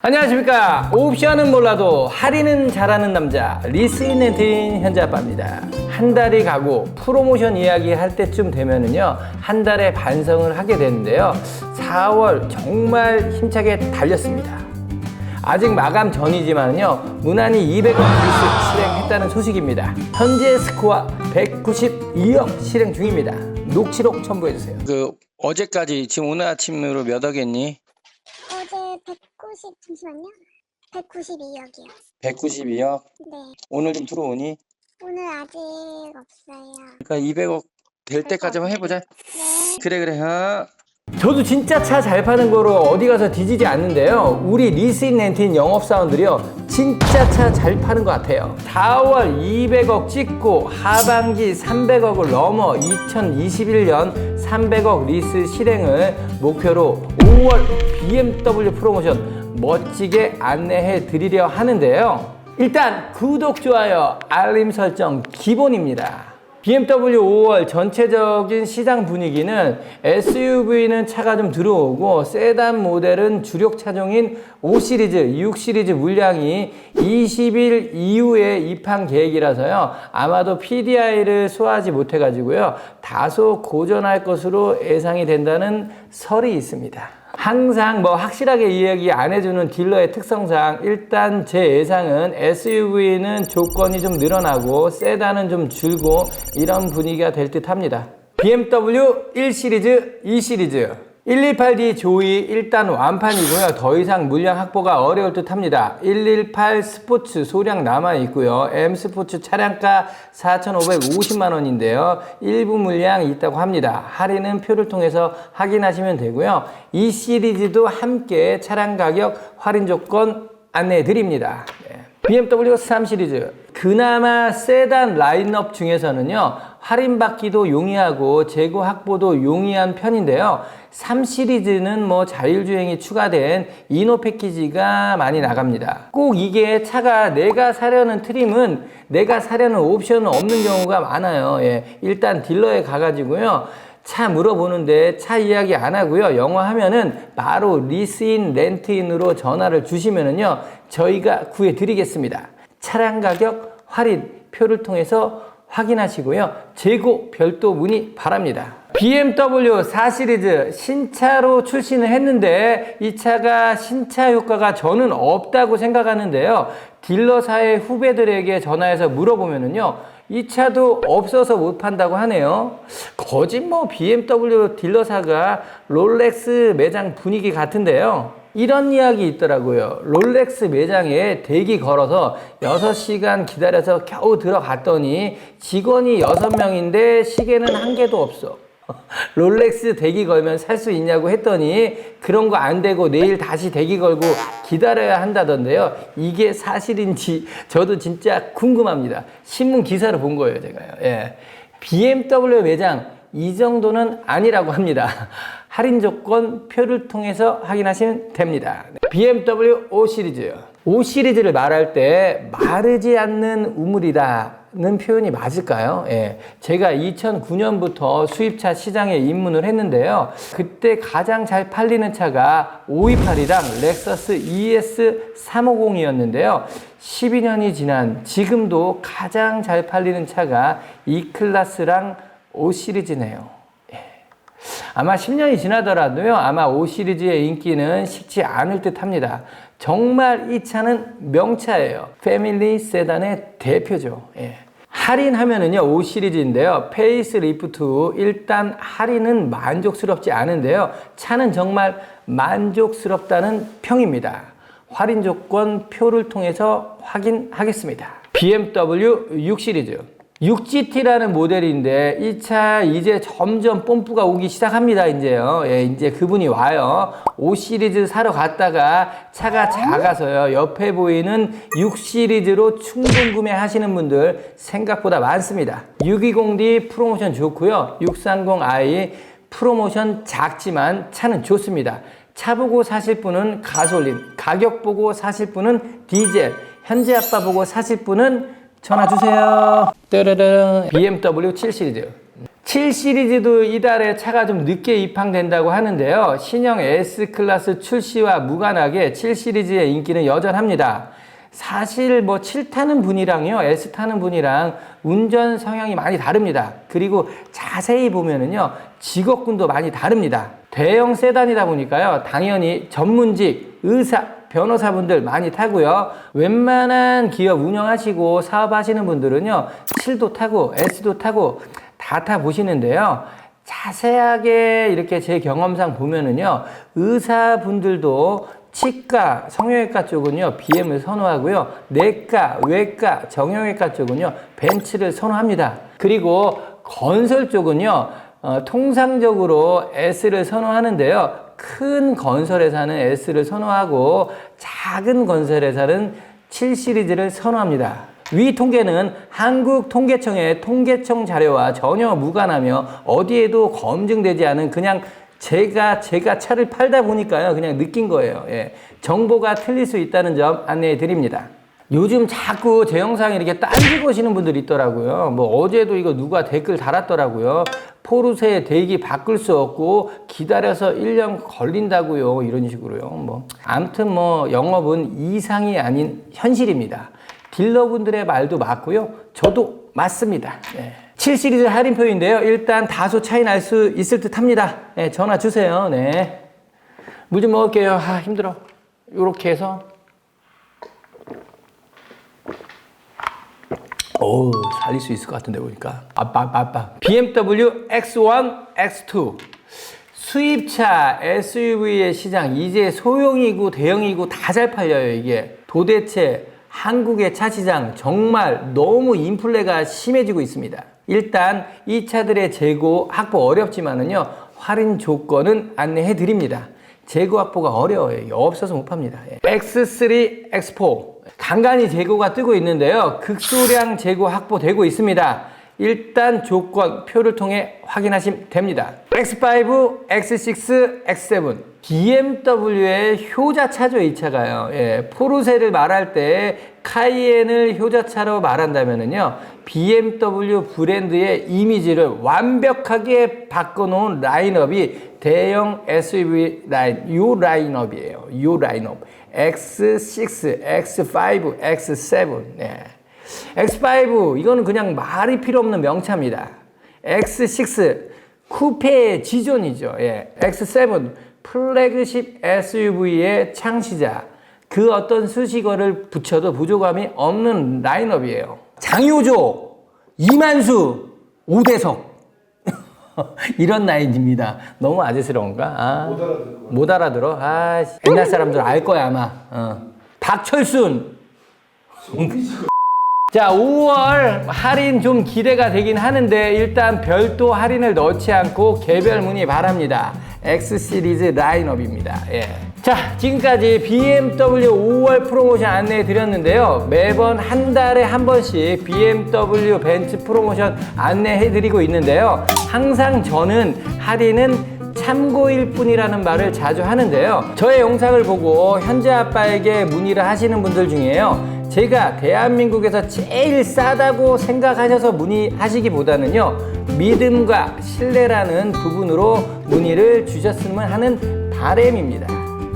안녕하십니까. 옵션은 몰라도 할인은 잘하는 남자 리스인엔틴 현재 아빠입니다. 한 달이 가고 프로모션 이야기 할 때쯤 되면은요 한 달의 반성을 하게 되는데요. 4월 정말 힘차게 달렸습니다. 아직 마감 전이지만요 무난히 200억 리스 실행했다는 소식입니다. 현재 스코어 192억 실행 중입니다. 녹취록 첨부해주세요. 그 어제까지 지금 오늘 아침으로 몇 억했니? 어제 190 잠시만요. 192역이요. 192억. 네. 오늘 좀 들어오니? 오늘 아직 없어요. 그러니까 200억 될 때까지만 해보자. 네. 그래 그래. 어. 저도 진짜 차 잘 파는 거로 어디 가서 뒤지지 않는데요. 우리 리스인 렌틴 영업사원들이요. 진짜 차 잘 파는 것 같아요. 4월 200억 찍고 하반기 300억을 넘어 2021년 300억 리스 실행을 목표로 5월 BMW 프로모션 멋지게 안내해 드리려 하는데요. 일단 구독, 좋아요, 알림 설정 기본입니다. BMW 5월 전체적인 시장 분위기는 SUV는 차가 좀 들어오고 세단 모델은 주력 차종인 5 시리즈, 6 시리즈 물량이 20일 이후에 입항 계획이라서요. 아마도 PDI를 소화하지 못해 가지고요. 다소 고전할 것으로 예상이 된다는 설이 있습니다. 항상 뭐 확실하게 이야기 안 해주는 딜러의 특성상 일단 제 예상은 SUV는 조건이 좀 늘어나고 세단은 좀 줄고 이런 분위기가 될 듯 합니다. BMW 1 시리즈, 2 시리즈 118D 조이 일단 완판이고요. 더 이상 물량 확보가 어려울 듯 합니다. 118 스포츠 소량 남아 있고요. M 스포츠 차량가 4,550만 원인데요. 일부 물량 있다고 합니다. 할인은 표를 통해서 확인하시면 되고요. 이 시리즈도 함께 차량 가격 할인 조건 안내해 드립니다. 네. BMW 3 시리즈 그나마 세단 라인업 중에서는요 할인받기도 용이하고 재고 확보도 용이한 편인데요 3 시리즈는 뭐 자율주행이 추가된 이노 패키지가 많이 나갑니다 꼭 이게 차가 내가 사려는 트림은 내가 사려는 옵션은 없는 경우가 많아요 예, 일단 딜러에 가가지고요 차 물어보는데 차 이야기 안 하고요. 영어 하면은 바로 리스인 렌트인으로 전화를 주시면은요. 저희가 구해 드리겠습니다. 차량 가격 할인 표를 통해서 확인하시고요. 재고 별도 문의 바랍니다. BMW 4 시리즈 신차로 출시는 했는데 이 차가 신차 효과가 저는 없다고 생각하는데요. 딜러사의 후배들에게 전화해서 물어보면은요. 이 차도 없어서 못 판다고 하네요. 거짓 뭐 BMW 딜러사가 롤렉스 매장 분위기 같은데요. 이런 이야기 있더라고요. 롤렉스 매장에 대기 걸어서 6시간 기다려서 겨우 들어갔더니 직원이 6명인데 시계는 한 개도 없어. 롤렉스 대기 걸면 살 수 있냐고 했더니 그런 거 안 되고 내일 다시 대기 걸고 기다려야 한다던데요. 이게 사실인지 저도 진짜 궁금합니다. 신문 기사를 본 거예요, 제가요. 예. BMW 매장 이 정도는 아니라고 합니다. 할인 조건 표를 통해서 확인하시면 됩니다. BMW 5 시리즈. 5 시리즈를 말할 때 마르지 않는 우물이라는 표현이 맞을까요? 예. 제가 2009년부터 수입차 시장에 입문을 했는데요. 그때 가장 잘 팔리는 차가 528이랑 렉서스 ES 350이었는데요. 12년이 지난 지금도 가장 잘 팔리는 차가 E 클래스랑 5 시리즈네요. 아마 10년이 지나더라도요, 아마 5 시리즈의 인기는 식지 않을 듯 합니다. 정말 이 차는 명차예요. 패밀리 세단의 대표죠. 예. 할인하면은요, 5 시리즈인데요. 페이스 리프트 후 일단 할인은 만족스럽지 않은데요. 차는 정말 만족스럽다는 평입니다. 할인 조건 표를 통해서 확인하겠습니다. BMW 6 시리즈. 6GT라는 모델인데 이 차 이제 점점 뽐뿌가 오기 시작합니다 이제요. 예, 이제 그분이 와요. 5 시리즈 사러 갔다가 차가 작아서요. 옆에 보이는 6 시리즈로 충동 구매하시는 분들 생각보다 많습니다. 620D 프로모션 좋고요. 630i 프로모션 작지만 차는 좋습니다. 차 보고 사실 분은 가솔린 가격 보고 사실 분은 디젤 현재 아빠 보고 사실 분은 전화 주세요. 따라란 BMW 7 시리즈. 7 시리즈도 이달에 차가 좀 늦게 입항된다고 하는데요. 신형 S클래스 출시와 무관하게 7 시리즈의 인기는 여전합니다. 사실 뭐 7 타는 분이랑요, S 타는 분이랑 운전 성향이 많이 다릅니다. 그리고 자세히 보면은요, 직업군도 많이 다릅니다. 대형 세단이다 보니까요, 당연히 전문직, 의사, 변호사분들 많이 타고요. 웬만한 기업 운영하시고 사업하시는 분들은요, 7도 타고 S도 타고 다 타 보시는데요. 자세하게 이렇게 제 경험상 보면은요, 의사분들도 치과, 성형외과 쪽은요, BM을 선호하고요, 내과, 외과, 정형외과 쪽은요, 벤츠를 선호합니다. 그리고 건설 쪽은요, 어, 통상적으로 S를 선호하는데요. 큰 건설회사는 S를 선호하고 작은 건설회사는 7 시리즈를 선호합니다. 위 통계는 한국통계청의 통계청 자료와 전혀 무관하며 어디에도 검증되지 않은 그냥 제가 제가 차를 팔다 보니까요 그냥 느낀 거예요. 예. 정보가 틀릴 수 있다는 점 안내해 드립니다. 요즘 자꾸 제 영상 이렇게 딴지고 오시는 분들이 있더라고요. 뭐 어제도 이거 누가 댓글 달았더라고요. 포르쉐 대기 바꿀 수 없고 기다려서 1년 걸린다고요. 이런 식으로요. 뭐 아무튼 뭐 영업은 이상이 아닌 현실입니다. 딜러분들의 말도 맞고요. 저도 맞습니다. 예. 7 시리즈 할인표인데요. 일단 다소 차이 날 수 있을 듯 합니다. 예, 전화 주세요. 네. 물 좀 먹을게요. 아, 힘들어. 요렇게 해서 오, 살릴 수 있을 것 같은데 보니까. 아빠, 아빠. BMW X1, X2. 수입차 SUV의 시장 이제 소형이고 대형이고 다 잘 팔려요 이게 도대체 한국의 차 시장 정말 너무 인플레가 심해지고 있습니다 일단 이 차들의 재고 확보 어렵지만은요 할인 조건은 안내해 드립니다 재고 확보가 어려워요. 없어서 못 팝니다. 예. X3, X4 간간히 재고가 뜨고 있는데요. 극소량 재고 확보되고 있습니다. 일단 조건 표를 통해 확인하시면 됩니다. X5, X6, X7 BMW의 효자차죠 이 차가요. 예, 포르쉐를 말할 때 카이엔을 효자차로 말한다면은요 BMW 브랜드의 이미지를 완벽하게 바꿔놓은 라인업이 대형 SUV 라인 요 라인업이에요. 요 라인업 X6, X5, X7. 예. X5 이거는 그냥 말이 필요 없는 명차입니다. X6 쿠페의 지존이죠. 예. X7 플래그십 SUV의 창시자. 그 어떤 수식어를 붙여도 부족함이 없는 라인업이에요. 장효조, 이만수, 오대석. 이런 라인입니다. 너무 아재스러운가? 아, 못 알아들어. 아, 옛날 사람들 알 거야 아마. 어. 박철순. 자, 5월 할인 좀 기대가 되긴 하는데 일단 별도 할인을 넣지 않고 개별 문의 바랍니다. X 시리즈 라인업입니다. 예. 자, 지금까지 BMW 5월 프로모션 안내해 드렸는데요. 매번 한 달에 한 번씩 BMW 벤츠 프로모션 안내해 드리고 있는데요. 항상 저는 할인은 참고일 뿐이라는 말을 자주 하는데요. 저의 영상을 보고 현재 아빠에게 문의를 하시는 분들 중에요. 제가 대한민국에서 제일 싸다고 생각하셔서 문의하시기보다는요, 믿음과 신뢰라는 부분으로 문의를 주셨으면 하는 바램입니다.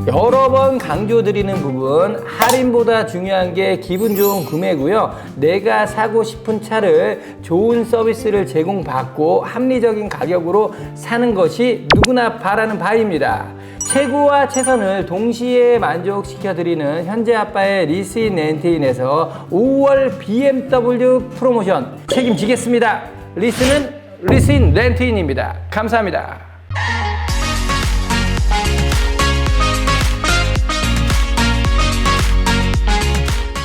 여러 번 강조드리는 부분, 할인보다 중요한 게 기분 좋은 구매고요. 내가 사고 싶은 차를 좋은 서비스를 제공받고 합리적인 가격으로 사는 것이 누구나 바라는 바입니다. 최고와 최선을 동시에 만족시켜드리는 현재 아빠의 리스인 렌트인에서 5월 BMW 프로모션 책임지겠습니다. 리스는 리스인 렌트인입니다. 감사합니다.